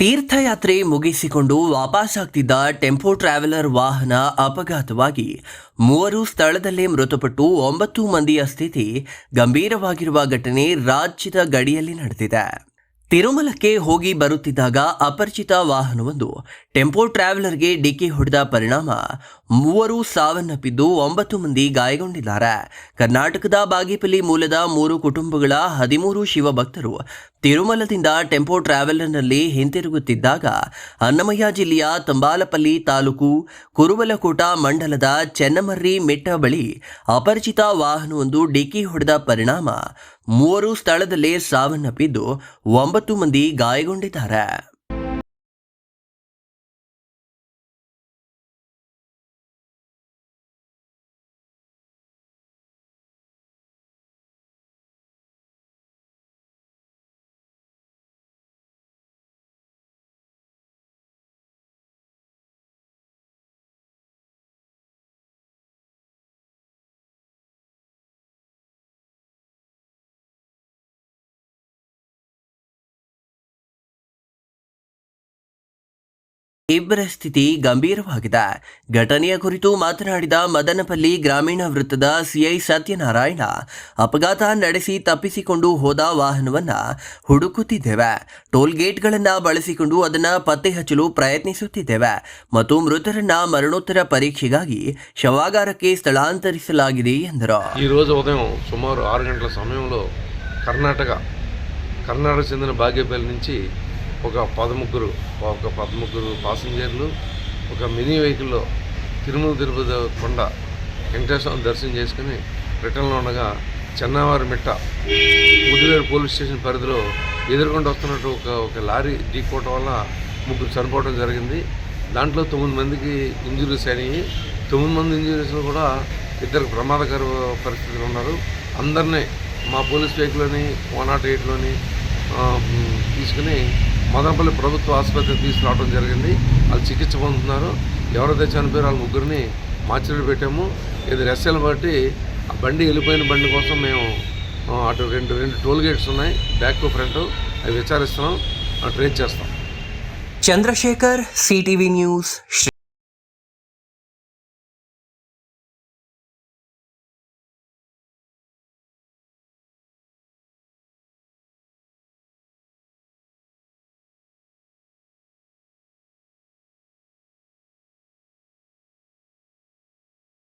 ತೀರ್ಥಯಾತ್ರೆ ಮುಗಿಸಿಕೊಂಡು ವಾಪಸ್ಸಾಗ್ತಿದ್ದ tempo traveller ವಾಹನ ಅಪಘಾತವಾಗಿ ಮೂವರು ಸ್ಥಳದಲ್ಲೇ ಮೃತಪಟ್ಟು ಒಂಬತ್ತು ಮಂದಿಯ ಸ್ಥಿತಿ ಗಂಭೀರವಾಗಿರುವ ಘಟನೆ ರಾಜ್ಯದ ಗಡಿಯಲ್ಲಿ ನಡೆದಿದೆ. ತಿರುಮಲಕ್ಕೆ ಹೋಗಿ ಬರುತ್ತಿದ್ದಾಗ ಅಪರಿಚಿತ ವಾಹನವೊಂದು ಟೆಂಪೋ ಟ್ರಾವೆಲರ್ಗೆ ಡಿಕ್ಕಿ ಹೊಡೆದ ಪರಿಣಾಮ ಮೂವರು ಸಾವನ್ನಪ್ಪಿದ್ದು ಒಂಬತ್ತು ಮಂದಿ ಗಾಯಗೊಂಡಿದ್ದಾರೆ. ಕರ್ನಾಟಕದ ಬಾಗೇಪಲ್ಲಿ ಮೂಲದ ಮೂರು ಕುಟುಂಬಗಳ ಹದಿಮೂರು ಶಿವಭಕ್ತರು ತಿರುಮಲದಿಂದ ಟೆಂಪೋ ಟ್ರಾವೆಲರ್ನಲ್ಲಿ ಹಿಂತಿರುಗುತ್ತಿದ್ದಾಗ ಅನ್ನಮಯ್ಯ ಜಿಲ್ಲೆಯ ತಂಬಾಲಪಲ್ಲಿ ತಾಲೂಕು ಕುರುಬಲಕೋಟ ಮಂಡಲದ ಚೆನ್ನಮರ್ರಿ ಮೆಟ್ಟ ಬಳಿ ಅಪರಿಚಿತ ವಾಹನವೊಂದು ಡಿಕ್ಕಿ ಹೊಡೆದ ಪರಿಣಾಮ ಮೂವರು ಸ್ಥಳದಲ್ಲೇ ಸಾವನ್ನಪ್ಪಿದ್ದು ಒಂಬತ್ತು ಮಂದಿ ಗಾಯಗೊಂಡಿದ್ದಾರೆ. ಇಬ್ಬರ ಸ್ಥಿತಿ ಗಂಭೀರವಾಗಿದೆ. ಘಟನೆಯ ಕುರಿತು ಮಾತನಾಡಿದ ಮದನಪಲ್ಲಿ ಗ್ರಾಮೀಣ ವೃತ್ತದ ಸಿಐ ಸತ್ಯನಾರಾಯಣ, ಅಪಘಾತ ನಡೆಸಿ ತಪ್ಪಿಸಿಕೊಂಡು ಹೋದ ವಾಹನವನ್ನು ಹುಡುಕುತ್ತಿದ್ದೇವೆ. ಟೋಲ್ ಗೇಟ್ಗಳನ್ನು ಬಳಸಿಕೊಂಡು ಅದನ್ನು ಪತ್ತೆ ಹಚ್ಚಲು ಪ್ರಯತ್ನಿಸುತ್ತಿದ್ದೇವೆ ಮತ್ತು ಮೃತರನ್ನ ಮರಣೋತ್ತರ ಪರೀಕ್ಷೆಗಾಗಿ ಶವಾಗಾರಕ್ಕೆ ಸ್ಥಳಾಂತರಿಸಲಾಗಿದೆ ಎಂದರು. ఈరోజు ఉదయం సుమారు ఆరు గంటల ఒక పదముగ్గురు ఒక పదముగ్గురు పాసింజర్లు ఒక మినీ వెహికల్లో తిరుమల తిరుపతి కొండ వెంకటేశ్వరం దర్శనం చేసుకుని రిటర్న్లో ఉండగా చెన్నవారి మిట్ట ముదిరేరు పోలీస్ స్టేషన్ పరిధిలో ఎదుర్కొంటూ వస్తున్నట్టు ఒక ఒక లారీ ఢీకోవటం వల్ల ముగ్గురు చనిపోవడం జరిగింది. దాంట్లో తొమ్మిది మందికి ఇంజురీస్ అయినాయి. తొమ్మిది మంది ఇంజురీస్లో కూడా ఇద్దరు ప్రమాదకర పరిస్థితులు ఉన్నారు. అందరినీ మా పోలీస్ వెహికల్లోని వన్ నాట్ ఎయిట్లోని తీసుకుని మదనపల్లి ప్రభుత్వ ఆసుపత్రికి తీసుకురావడం జరిగింది. వాళ్ళు చికిత్స పొందుతున్నారు. ఎవరైతే చనిపోయారు వాళ్ళ ముగ్గురిని మార్చిలో పెట్టాము. ఇది రెస్సెల్ బట్టి ఆ బండి వెళ్ళిపోయిన బండి కోసం మేము అటు రెండు రెండు టోల్ గేట్స్ ఉన్నాయి. బ్యాక్ ఫ్రంట్ అవి విచారిస్తున్నాం. ట్రేస్ చేస్తాం. Chandrasekhar CTV news